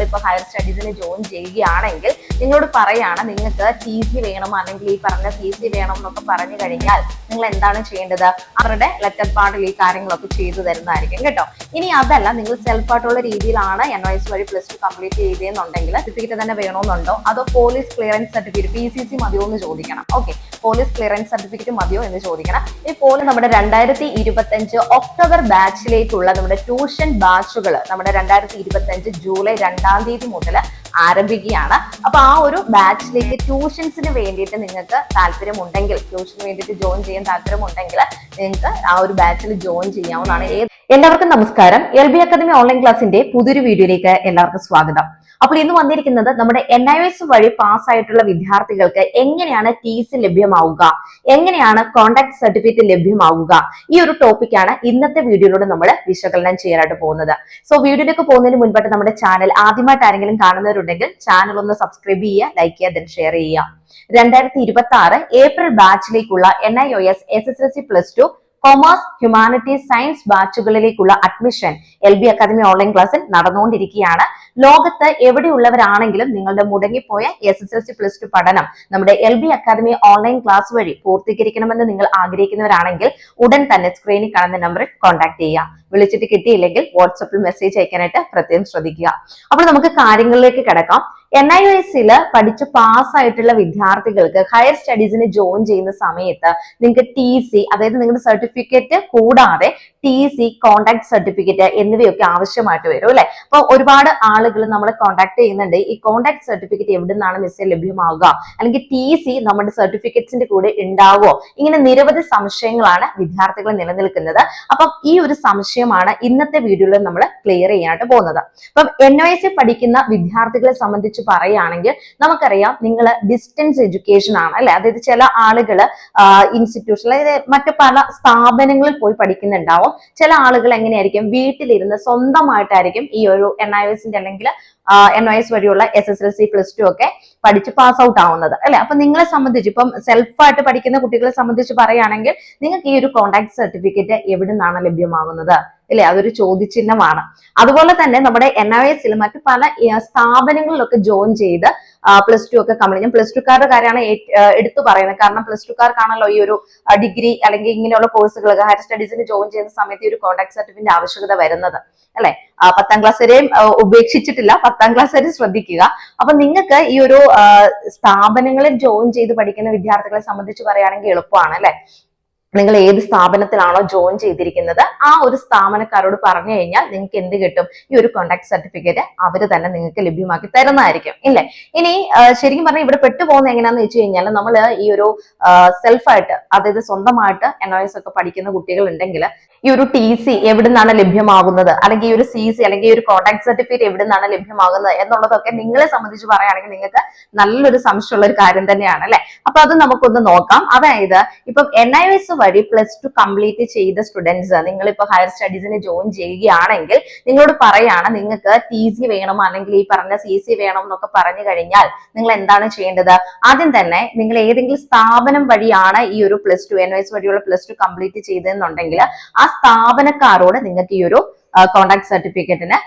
നിങ്ങളിപ്പോൾ ഹയർ സ്റ്റഡീസിന് ജോയിൻ ചെയ്യുകയാണെങ്കിൽ നിങ്ങളോട് പറയാണ് നിങ്ങൾക്ക് ടി സി വേണം അല്ലെങ്കിൽ ഈ പറഞ്ഞ സി സി വേണം എന്നൊക്കെ പറഞ്ഞു കഴിഞ്ഞാൽ നിങ്ങൾ എന്താണ് ചെയ്യേണ്ടത്? അവരുടെ ലെറ്റർ പാർട്ടിൽ ഈ കാര്യങ്ങളൊക്കെ ചെയ്തു തരുന്നതായിരിക്കും കേട്ടോ. ഇനി അതല്ല നിങ്ങൾ സെൽഫ് ആയിട്ടുള്ള രീതിയിലാണ് എൻ ഒ എസ് വഴി പ്ലസ് ടു കംപ്ലീറ്റ് ചെയ്തതെന്നുണ്ടെങ്കിൽ സർട്ടിഫിക്കറ്റ് തന്നെ വേണമെന്നുണ്ടോ അതോ police clearance certificate P C C മതിയോ എന്ന് ചോദിക്കണം. ഓക്കെ പോലീസ് ക്ലിയറൻസ് സർട്ടിഫിക്കറ്റ് മതിയോ എന്ന് ചോദിക്കണം. ഇപ്പോൾ നമ്മുടെ രണ്ടായിരത്തി ഇരുപത്തഞ്ച് ഒക്ടോബർ ബാച്ചിലേക്കുള്ള നമ്മുടെ ട്യൂഷൻ ബാച്ചുകൾ നമ്മുടെ രണ്ടായിരത്തി ഇരുപത്തഞ്ച് ജൂലൈ രണ്ടാം തീയതി മുതൽ ആരംഭിക്കുകയാണ്. അപ്പൊ ആ ഒരു ബാച്ചിലേക്ക് ട്യൂഷൻസിന് വേണ്ടിയിട്ട് നിങ്ങൾക്ക് താല്പര്യമുണ്ടെങ്കിൽ ട്യൂഷന് വേണ്ടിയിട്ട് ജോയിൻ ചെയ്യാൻ താല്പര്യമുണ്ടെങ്കിൽ നിങ്ങൾക്ക് ആ ഒരു ബാച്ചിൽ ജോയിൻ ചെയ്യാവുന്നതാണ്. ഏത് എല്ലാവർക്കും നമസ്കാരം. എൽ ബി അക്കാദമി ഓൺലൈൻ ക്ലാസിന്റെ പുതിയൊരു വീഡിയോയിലേക്ക് എല്ലാവർക്കും സ്വാഗതം. അപ്പോൾ ഇന്ന് വന്നിരിക്കുന്നത് നമ്മുടെ എൻ ഐ എസ് വഴി പാസ്സായിട്ടുള്ള വിദ്യാർത്ഥികൾക്ക് എങ്ങനെയാണ് ടി സി ലഭ്യമാവുക? എങ്ങനെയാണ് കോണ്ടാക്ട് സർട്ടിഫിക്കറ്റ് ലഭ്യമാവുക? ഈ ഒരു ടോപ്പിക്കാണ് ഇന്നത്തെ വീഡിയോയിലൂടെ നമ്മൾ വിശകലനം ചെയ്യാനായിട്ട് പോകുന്നത്. സോ വീഡിയോയിലേക്ക് പോകുന്നതിന് മുൻപായിട്ട് നമ്മുടെ ചാനൽ ആദ്യമായിട്ട് ആരെങ്കിലും കാണുന്നവരുണ്ടെങ്കിൽ ചാനൽ ഒന്ന് സബ്സ്ക്രൈബ് ചെയ്യുക ലൈക്ക് ചെയ്യുക ദെൻ ഷെയർ ചെയ്യുക. രണ്ടായിരത്തി ഇരുപത്തി ആറ് April ബാച്ചിലേക്കുള്ള N I O S S S L C plus two commerce humanities science ബാച്ചുകളിലേക്കുള്ള admission L B academy online ക്ലാസ്സിൽ നടന്നുകൊണ്ടിരിക്കുകയാണ്. ലോകത്ത് എവിടെയുള്ളവരാണെങ്കിലും നിങ്ങളുടെ മുടങ്ങിപ്പോയ S S L C plus two പഠനം നമ്മുടെ L B academy online class വഴി പൂർത്തീകരിക്കണമെന്ന് നിങ്ങൾ ആഗ്രഹിക്കുന്നവരാണെങ്കിൽ ഉടൻ തന്നെ സ്ക്രീനിൽ കാണുന്ന നമ്പറിൽ കോൺടാക്ട് ചെയ്യുക. വിളിച്ചിട്ട് കിട്ടിയില്ലെങ്കിൽ വാട്സപ്പിൽ മെസ്സേജ് അയക്കാനായിട്ട് പ്രത്യേകം ശ്രദ്ധിക്കുക. അപ്പോൾ നമുക്ക് കാര്യങ്ങളിലേക്ക് കിടക്കാം. എൻ ഐ എസിൽ പഠിച്ച് പാസ്സായിട്ടുള്ള വിദ്യാർത്ഥികൾക്ക് ഹയർ സ്റ്റഡീസിന് ജോയിൻ ചെയ്യുന്ന സമയത്ത് നിങ്ങൾക്ക് ടി സി അതായത് നിങ്ങളുടെ സർട്ടിഫിക്കറ്റ് കൂടാതെ ടി സി കോണ്ടാക്ട് സർട്ടിഫിക്കറ്റ് എന്നിവയൊക്കെ ആവശ്യമായിട്ട് വരും അല്ലെ? അപ്പൊ ഒരുപാട് ആളുകൾ നമ്മളെ കോണ്ടാക്ട് ചെയ്യുന്നുണ്ട്. ഈ കോണ്ടാക്ട് സർട്ടിഫിക്കറ്റ് എവിടെ നിന്നാണ് മിസ് ലഭ്യമാവുക? അല്ലെങ്കിൽ ടി സി നമ്മുടെ സർട്ടിഫിക്കറ്റ്സിന്റെ കൂടെ ഉണ്ടാവുമോ? ഇങ്ങനെ നിരവധി സംശയങ്ങളാണ് വിദ്യാർത്ഥികൾ നിലനിൽക്കുന്നത്. അപ്പം ഈ ഒരു സംശയമാണ് ഇന്നത്തെ വീഡിയോയിൽ നമ്മൾ ക്ലിയർ ചെയ്യാനായിട്ട് പോകുന്നത്. അപ്പം എൻ ഒ എസ് പഠിക്കുന്ന വിദ്യാർത്ഥികളെ സംബന്ധിച്ച് പറയുകയാണെങ്കിൽ നമുക്കറിയാം നിങ്ങൾ ഡിസ്റ്റൻസ് എഡ്യൂക്കേഷൻ ആണ് അല്ലെ? അതായത് ചില ആളുകൾ ഇൻസ്റ്റിറ്റ്യൂഷൻ അതായത് മറ്റു പല സ്ഥാപനങ്ങളിൽ പോയി പഠിക്കുന്നുണ്ടാവും. ചില ആളുകൾ എങ്ങനെയായിരിക്കും വീട്ടിലിരുന്ന് സ്വന്തമായിട്ടായിരിക്കും ഈ ഒരു എൻ ഐ എസിന്റെ അല്ലെങ്കിൽ എൻ ഐ എസ് വഴിയുള്ള S S L C plus two ഒക്കെ പഠിച്ച് പാസ് ഔട്ട് ആവുന്നത് അല്ലെ? അപ്പൊ നിങ്ങളെ സംബന്ധിച്ച് ഇപ്പം സെൽഫായിട്ട് പഠിക്കുന്ന കുട്ടികളെ സംബന്ധിച്ച് പറയുകയാണെങ്കിൽ നിങ്ങൾക്ക് ഈ ഒരു കോണ്ടാക്ട് സർട്ടിഫിക്കറ്റ് എവിടെ നിന്നാണ് ലഭ്യമാകുന്നത് ഇല്ലേ? അതൊരു ചോദ്യചിഹ്നമാണ്. അതുപോലെ തന്നെ നമ്മുടെ എൻ ഐ എസിൽ മറ്റു പല സ്ഥാപനങ്ങളിലൊക്കെ ജോയിൻ ചെയ്ത് പ്ലസ് ടു ഒക്കെ കമ്പനി ഞാൻ പ്ലസ് ടുക്കാരുടെ കാര്യമാണ് എടുത്തു പറയുന്നത്. കാരണം പ്ലസ് ടുക്കാർക്കാണല്ലോ ഈ ഒരു ഡിഗ്രി അല്ലെങ്കിൽ ഇങ്ങനെയുള്ള കോഴ്സുകളൊക്കെ ഹയർ സ്റ്റഡീസിന് ജോയിൻ ചെയ്യുന്ന സമയത്ത് ഈ ഒരു കോൺടാക്ട് സർട്ടിഫിക്കറ്റ് ആവശ്യകത വരുന്നത്. അല്ലെ? പത്താം ക്ലാസ് വരെയും ഉപേക്ഷിച്ചിട്ടില്ല. പത്താം ക്ലാസ് വരെ ശ്രദ്ധിക്കുക. അപ്പൊ നിങ്ങൾക്ക് ഈ ഒരു സ്ഥാപനങ്ങളിൽ ജോയിൻ ചെയ്ത് പഠിക്കുന്ന വിദ്യാർത്ഥികളെ സംബന്ധിച്ച് പറയുകയാണെങ്കിൽ എളുപ്പമാണ് അല്ലെ? നിങ്ങൾ ഏത് സ്ഥാപനത്തിലാണോ ജോയിൻ ചെയ്തിരിക്കുന്നത് ആ ഒരു സ്ഥാപനക്കാരോട് പറഞ്ഞു കഴിഞ്ഞാൽ നിങ്ങൾക്ക് എന്ത് കിട്ടും? ഈ ഒരു കോണ്ടാക്ട് സർട്ടിഫിക്കറ്റ് അവർ തന്നെ നിങ്ങൾക്ക് ലഭ്യമാക്കി തരുന്നതായിരിക്കും ഇല്ലേ? ഇനി ശരിക്കും പറഞ്ഞാൽ ഇവിടെ പെട്ടുപോകുന്ന എങ്ങനെയാന്ന് വെച്ച് കഴിഞ്ഞാൽ നമ്മൾ ഈ ഒരു സെൽഫായിട്ട് അതായത് സ്വന്തമായിട്ട് എൻ ഒക്കെ പഠിക്കുന്ന കുട്ടികൾ ഉണ്ടെങ്കിൽ ഈ ഒരു ടി സി എവിടെ നിന്നാണ് ലഭ്യമാകുന്നത്? അല്ലെങ്കിൽ ഈ ഒരു സി സി അല്ലെങ്കിൽ ഈ ഒരു കോണ്ടാക്ട് സർട്ടിഫിക്കറ്റ് എവിടെ നിന്നാണ് ലഭ്യമാകുന്നത് എന്നുള്ളതൊക്കെ നിങ്ങളെ സംബന്ധിച്ച് പറയുകയാണെങ്കിൽ നിങ്ങൾക്ക് നല്ലൊരു സംശയമുള്ള ഒരു കാര്യം തന്നെയാണ് അല്ലെ? അപ്പൊ അത് നമുക്കൊന്ന് നോക്കാം. അതായത് ഇപ്പം എൻ ഐ എസ് വഴി പ്ലസ് ടു കംപ്ലീറ്റ് ചെയ്ത സ്റ്റുഡൻസ് നിങ്ങളിപ്പോ ഹയർ സ്റ്റഡീസിന് ജോയിൻ ചെയ്യുകയാണെങ്കിൽ നിങ്ങളോട് പറയാണ് നിങ്ങൾക്ക് ടി സി വേണം അല്ലെങ്കിൽ ഈ പറഞ്ഞ സി സി വേണം എന്നൊക്കെ പറഞ്ഞു കഴിഞ്ഞാൽ നിങ്ങൾ എന്താണ് ചെയ്യേണ്ടത്? ആദ്യം തന്നെ നിങ്ങൾ ഏതെങ്കിലും സ്ഥാപനം വഴിയാണ് ഈ ഒരു പ്ലസ് ടു എൻ വഴിയുള്ള പ്ലസ് ടു കംപ്ലീറ്റ് ചെയ്തതെന്നുണ്ടെങ്കിൽ ആ സ്ഥാപനക്കാരോട് നിങ്ങൾക്ക് ഈ ഒരു കോണ്ടാക്ട് സർട്ടിഫിക്കറ്റിന്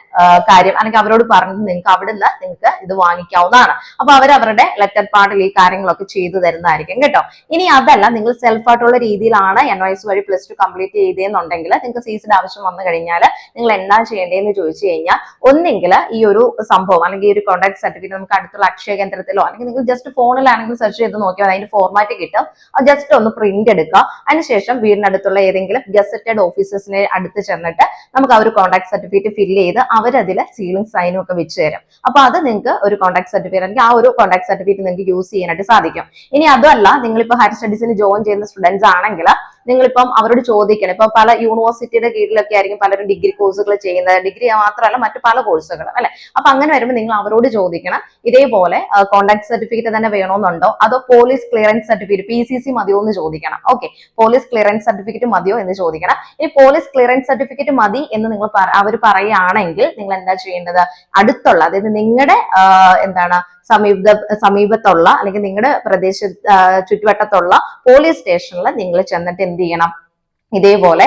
കാര്യം. അല്ലെങ്കിൽ അവരോട് പറഞ്ഞിട്ട് നിങ്ങൾക്ക് അവിടുന്ന് നിങ്ങൾക്ക് ഇത് വാങ്ങിക്കാവുന്നതാണ്. അപ്പൊ അവർ അവരുടെ ലെറ്റർ പാർട്ടിൽ ഈ കാര്യങ്ങളൊക്കെ ചെയ്തു തരുന്നതായിരിക്കും കേട്ടോ. ഇനി അതല്ല നിങ്ങൾ സെൽഫായിട്ടുള്ള രീതിയിലാണ് എൻ വൈസ് വഴി പ്ലസ് ടു കംപ്ലീറ്റ് ചെയ്തതെന്നുണ്ടെങ്കിൽ നിങ്ങൾക്ക് സീസിന്റെ ആവശ്യം വന്നു കഴിഞ്ഞാൽ നിങ്ങൾ എന്താ ചെയ്യേണ്ടതെന്ന് ചോദിച്ചു കഴിഞ്ഞാൽ ഒന്നെങ്കിൽ ഈ ഒരു സംഭവം അല്ലെങ്കിൽ ഈ ഒരു കോണ്ടാക്ട് സർട്ടിഫിക്കറ്റ് നമുക്ക് അടുത്തുള്ള അക്ഷയ കേന്ദ്രത്തിലോ അല്ലെങ്കിൽ നിങ്ങൾ ജസ്റ്റ് ഫോണിലാണെങ്കിൽ സെർച്ച് ചെയ്ത് നോക്കിയാൽ അതിന്റെ ഫോർമാറ്റ് കിട്ടും. അത് ജസ്റ്റ് ഒന്ന് പ്രിന്റ് എടുക്കുക. അതിനുശേഷം വീടിനടുത്തുള്ള ഏതെങ്കിലും ഗസറ്റഡ് ഓഫീസേഴ്സിനെ അടുത്ത് ചെന്നിട്ട് നമുക്ക് ആ ഒരു കോൺടാക്ട് സർട്ടിഫിക്കറ്റ് ഫില്ല് ചെയ്ത് അവരതിൽ സീലിംഗ് സൈനും ഒക്കെ വെച്ച് തരും. അപ്പൊ അത് നിങ്ങൾക്ക് ഒരു കോൺടാക്ട് സർട്ടിഫിക്കറ്റ് അല്ലെങ്കിൽ ആ ഒരു കോൺടാക്ട് സർട്ടിഫിക്കറ്റ് നിങ്ങൾക്ക് യൂസ് ചെയ്യാനായിട്ട് സാധിക്കും. ഇനി അതല്ല നിങ്ങളിപ്പോൾ ഹയർ സ്റ്റഡീസിന് ജോയിൻ ചെയ്യുന്ന സ്റ്റുഡൻസ് ആണെങ്കിൽ നിങ്ങളിപ്പം അവരോട് ചോദിക്കണം. ഇപ്പൊ പല യൂണിവേഴ്സിറ്റിയുടെ കീഴിലൊക്കെ ആയിരിക്കും പലരും ഡിഗ്രി കോഴ്സുകൾ ചെയ്യുന്നത്. ഡിഗ്രി മാത്രമല്ല മറ്റു പല കോഴ്സുകൾ അല്ലെ? അപ്പൊ അങ്ങനെ വരുമ്പോൾ നിങ്ങൾ അവരോട് ചോദിക്കണം ഇതേപോലെ കോണ്ടാക്ട് സർട്ടിഫിക്കറ്റ് തന്നെ വേണമെന്നുണ്ടോ അതോ police clearance certificate P C C മതിയോ എന്ന് ചോദിക്കണം. ഓക്കെ പോലീസ് ക്ലിയറൻസ് സർട്ടിഫിക്കറ്റ് മതിയോ എന്ന് ചോദിക്കണം. ഇനി പോലീസ് ക്ലിയറൻസ് സർട്ടിഫിക്കറ്റ് മതി എന്ന് നിങ്ങൾ അവർ പറയുകയാണെങ്കിൽ നിങ്ങൾ എന്താ ചെയ്യേണ്ടത്? അടുത്തുള്ള അതായത് നിങ്ങളുടെ എന്താണ് സമീപ സമീപത്തുള്ള അല്ലെങ്കിൽ നിങ്ങളുടെ പ്രദേശ ചുറ്റുവട്ടത്തുള്ള പോലീസ് സ്റ്റേഷനിൽ നിങ്ങൾ ചെന്നിട്ട് എന്ത് ചെയ്യണം? ഇതേപോലെ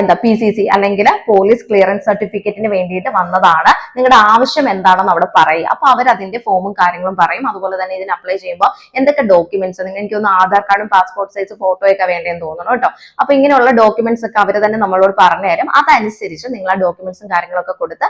എന്താ പി സി സി അല്ലെങ്കിൽ പോലീസ് ക്ലിയറൻസ് സർട്ടിഫിക്കറ്റിന് വേണ്ടിയിട്ട് വന്നതാണ്. നിങ്ങളുടെ ആവശ്യം എന്താണെന്ന് അവിടെ പറയുക. അപ്പൊ അവർ അതിന്റെ ഫോമും കാര്യങ്ങളും പറയും. അതുപോലെ തന്നെ ഇതിന് അപ്ലൈ ചെയ്യുമ്പോൾ എന്തൊക്കെ ഡോക്യുമെന്റ്സ് നിങ്ങൾ എനിക്കൊന്ന് ആധാർ കാർഡും പാസ്പോർട്ട് സൈസ് ഫോട്ടോ ഒക്കെ വേണ്ടതെന്ന് തോന്നുന്നു കേട്ടോ. അപ്പൊ ഇങ്ങനെയുള്ള ഡോക്യുമെന്റ്സ് ഒക്കെ അവർ തന്നെ നമ്മളോട് പറഞ്ഞു തരും. അതനുസരിച്ച് നിങ്ങൾ ആ ഡോക്യുമെന്റ്സും കാര്യങ്ങളൊക്കെ കൊടുത്ത്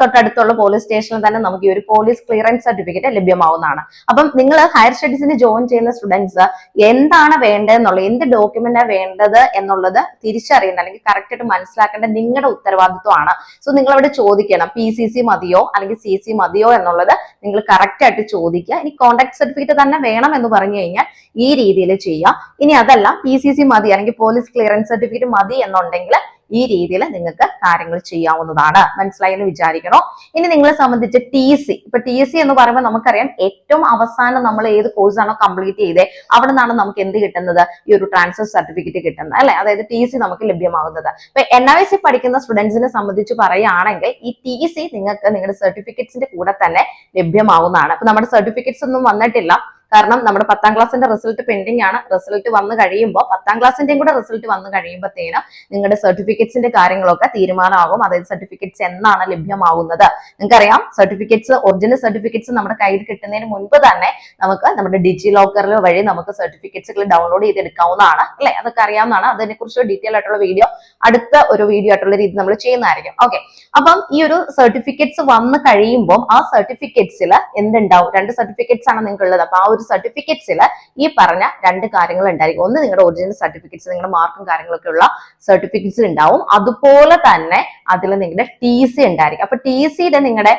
തൊട്ടടുത്തുള്ള പോലീസ് സ്റ്റേഷനിൽ തന്നെ നമുക്ക് ഈ ഒരു പോലീസ് ക്ലിയറൻസ് സർട്ടിഫിക്കറ്റ് ലഭ്യമാവുന്നതാണ്. അപ്പം നിങ്ങൾ ഹയർ സ്റ്റഡീസിന് ജോയിൻ ചെയ്യുന്ന സ്റ്റുഡൻസ് എന്താണ് വേണ്ടതെന്നുള്ളത് എന്ത് ഡോക്യുമെന്റാണ് വേണ്ടത് എന്നുള്ളത് തിരിച്ചറിയേണ്ട അല്ലെങ്കിൽ കറക്റ്റ് ആയിട്ട് മനസ്സിലാക്കേണ്ട നിങ്ങളുടെ ഉത്തരവാദിത്വമാണ്. സോ നിങ്ങൾ അവിടെ ചോദിക്കണം പി സി സി മതിയോ? അല്ലെങ്കിൽ സി സി മതിയോ എന്നുള്ളത് നിങ്ങൾ കറക്റ്റ് ആയിട്ട് ചോദിക്കുക. ഇനി കോൺടാക്ട് സർട്ടിഫിക്കറ്റ് തന്നെ വേണം എന്ന് പറഞ്ഞു കഴിഞ്ഞാൽ ഈ രീതിയിൽ ചെയ്യുക. ഇനി അതല്ല പി സി സി മതി അല്ലെങ്കിൽ പോലീസ് ക്ലിയറൻസ് സർട്ടിഫിക്കറ്റ് മതി എന്നുണ്ടെങ്കിൽ ഈ രീതിയിൽ നിങ്ങൾക്ക് കാര്യങ്ങൾ ചെയ്യാവുന്നതാണ്. മനസ്സിലായി എന്ന് വിചാരിക്കണോ? ഇനി നിങ്ങളെ സംബന്ധിച്ച് ടി സി ഇപ്പൊ ടി സി എന്ന് പറയുമ്പോൾ നമുക്കറിയാം ഏറ്റവും അവസാനം നമ്മൾ ഏത് കോഴ്സാണോ കംപ്ലീറ്റ് ചെയ്തേ അവിടെ നിന്നാണ് നമുക്ക് എന്ത് കിട്ടുന്നത്? ഈ ഒരു ട്രാൻസ്ഫർ സർട്ടിഫിക്കറ്റ് കിട്ടുന്നത്. അല്ലെ? അതായത് ടി സി നമുക്ക് ലഭ്യമാകുന്നത്. ഇപ്പൊ എൻ ഐ സി പഠിക്കുന്ന സ്റ്റുഡൻസിനെ സംബന്ധിച്ച് പറയുകയാണെങ്കിൽ ഈ ടി സി നിങ്ങൾക്ക് നിങ്ങളുടെ സർട്ടിഫിക്കറ്റ്സിന്റെ കൂടെ തന്നെ ലഭ്യമാവുന്നതാണ്. അപ്പൊ നമ്മുടെ സർട്ടിഫിക്കറ്റ്സ് ഒന്നും വന്നിട്ടില്ല. കാരണം നമ്മുടെ പത്താം ക്ലാസ്സിന്റെ റിസൾട്ട് പെൻഡിങ് ആണ്. റിസൾട്ട് വന്നു കഴിയുമ്പോൾ പത്താം ക്ലാസ്സിന്റെയും കൂടെ റിസൾട്ട് വന്നു കഴിയുമ്പോഴത്തേനും നിങ്ങളുടെ സർട്ടിഫിക്കറ്റ്സിന്റെ കാര്യങ്ങളൊക്കെ തീരുമാനമാകും. അതായത് സർട്ടിഫിക്കറ്റ്സ് എന്നാണ് ലഭ്യമാകുന്നത് നിങ്ങൾക്കറിയാം സർട്ടിഫിക്കറ്റ്സ് ഒറിജിനൽ സർട്ടിഫിക്കറ്റ്സ് നമ്മുടെ കയ്യിൽ കിട്ടുന്നതിന് മുൻപ് തന്നെ നമുക്ക് നമ്മുടെ ഡിജി ലോക്കറിൽ വഴി നമുക്ക് സർട്ടിഫിക്കറ്റ്സുകൾ ഡൗൺലോഡ് ചെയ്തെടുക്കാവുന്നതാണ്. അല്ലെ? അതൊക്കെ അറിയാവുന്നതാണ്. അതിനെക്കുറിച്ച് ഡീറ്റെയിൽ ആയിട്ടുള്ള വീഡിയോ അടുത്ത ഒരു വീഡിയോ ആയിട്ടുള്ള രീതി നമ്മൾ ചെയ്യുന്നതായിരിക്കും. ഓക്കെ അപ്പം ഈ ഒരു സർട്ടിഫിക്കറ്റ്സ് വന്നു കഴിയുമ്പോൾ ആ സർട്ടിഫിക്കറ്റ്സിൽ എന്തുണ്ടാവും? രണ്ട് സർട്ടിഫിക്കറ്റ്സ് ആണ് നിങ്ങൾക്കുള്ളത്. അപ്പൊ ആ ഒരു സർട്ടിഫിക്കറ്റ്സിൽ ഈ പറഞ്ഞ രണ്ട് കാര്യങ്ങൾ ഉണ്ടായിരിക്കും. ഒന്ന് നിങ്ങളുടെ ഒറിജിനൽ സർട്ടിഫിക്കറ്റ്സ് നിങ്ങളുടെ മാർക്കും കാര്യങ്ങളൊക്കെ ഉള്ള സർട്ടിഫിക്കറ്റ്സ് ഉണ്ടാവും. അതുപോലെ തന്നെ അതിൽ നിങ്ങളുടെ ടി സി ഉണ്ടായിരിക്കും. അപ്പൊ ടി സിയുടെ നിങ്ങളുടെ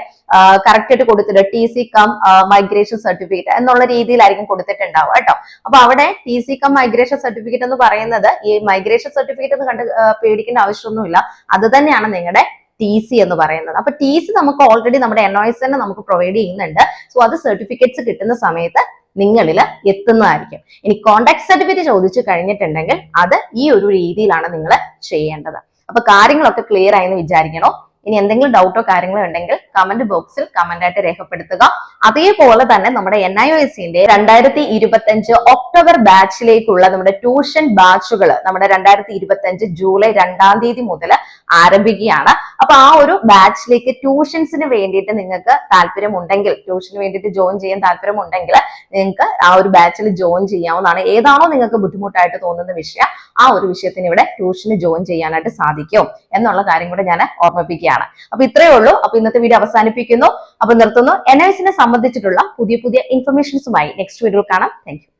കറക്റ്റ് ആയിട്ട് കൊടുത്തിട്ട് T C cum migration certificate എന്നുള്ള രീതിയിലായിരിക്കും കൊടുത്തിട്ടുണ്ടാവുക കേട്ടോ. അപ്പൊ അവിടെ T C cum migration certificate എന്ന് പറയുന്നത് ഈ മൈഗ്രേഷൻ സർട്ടിഫിക്കറ്റ് എന്ന് കണ്ട് പേടിക്കേണ്ട ആവശ്യമൊന്നുമില്ല. അത് തന്നെയാണ് നിങ്ങളുടെ ടി സി എന്ന് പറയുന്നത്. അപ്പൊ ടി സി നമുക്ക് ഓൾറെഡി നമ്മുടെ എൻഒഎസ് തന്നെ നമുക്ക് പ്രൊവൈഡ് ചെയ്യുന്നുണ്ട്. സോ അത് സർട്ടിഫിക്കറ്റ്സ് കിട്ടുന്ന സമയത്ത് നിങ്ങളിൽ എത്തുന്നതായിരിക്കും. ഇനി കോണ്ടാക്ട് സർട്ടിഫിക്കറ്റ് ചോദിച്ചു കഴിഞ്ഞിട്ടുണ്ടെങ്കിൽ അത് ഈ ഒരു രീതിയിലാണ് നിങ്ങൾ ചെയ്യേണ്ടത്. അപ്പൊ കാര്യങ്ങളൊക്കെ ക്ലിയർ ആയെന്ന് വിചാരിക്കണോ? ഇനി എന്തെങ്കിലും ഡൗട്ടോ കാര്യങ്ങളോ ഉണ്ടെങ്കിൽ കമന്റ് ബോക്സിൽ കമന്റ് ആയിട്ട് രേഖപ്പെടുത്തുക. അതേപോലെ തന്നെ നമ്മുടെ എൻ ഐ ഒ എസിന്റെ രണ്ടായിരത്തി ഇരുപത്തി അഞ്ച് ഒക്ടോബർ ബാച്ചിലേക്കുള്ള നമ്മുടെ ട്യൂഷൻ ബാച്ചുകൾ നമ്മുടെ രണ്ടായിരത്തി ഇരുപത്തി അഞ്ച് ജൂലൈ രണ്ടാം തീയതി മുതൽ ആരംഭിക്കുകയാണ്. അപ്പൊ ആ ഒരു ബാച്ചിലേക്ക് ട്യൂഷൻസിന് വേണ്ടിയിട്ട് നിങ്ങൾക്ക് താല്പര്യമുണ്ടെങ്കിൽ ട്യൂഷന് വേണ്ടിയിട്ട് ജോയിൻ ചെയ്യാൻ താല്പര്യമുണ്ടെങ്കിൽ നിങ്ങൾക്ക് ആ ഒരു ബാച്ചിൽ ജോയിൻ ചെയ്യാവുന്നതാണ്. ഏതാണോ നിങ്ങൾക്ക് ബുദ്ധിമുട്ടായിട്ട് തോന്നുന്ന വിഷയം ആ ഒരു വിഷയത്തിന് ഇവിടെ ട്യൂഷന് ജോയിൻ ചെയ്യാനായിട്ട് സാധിക്കും എന്നുള്ള കാര്യം കൂടെ ഞാൻ ഓർമ്മിപ്പിക്കുകയാണ്. അപ്പൊ ഇത്രയേ ഉള്ളൂ. അപ്പൊ ഇന്നത്തെ വീഡിയോ അവസാനിപ്പിക്കുന്നു. അപ്പൊ നിർത്തുന്നു. എൻ സംബന്ധിച്ചിട്ടുള്ള പുതിയ പുതിയ ഇൻഫർമേഷൻസുമായി നെക്സ്റ്റ് വീഡിയോ കാണാം. താങ്ക്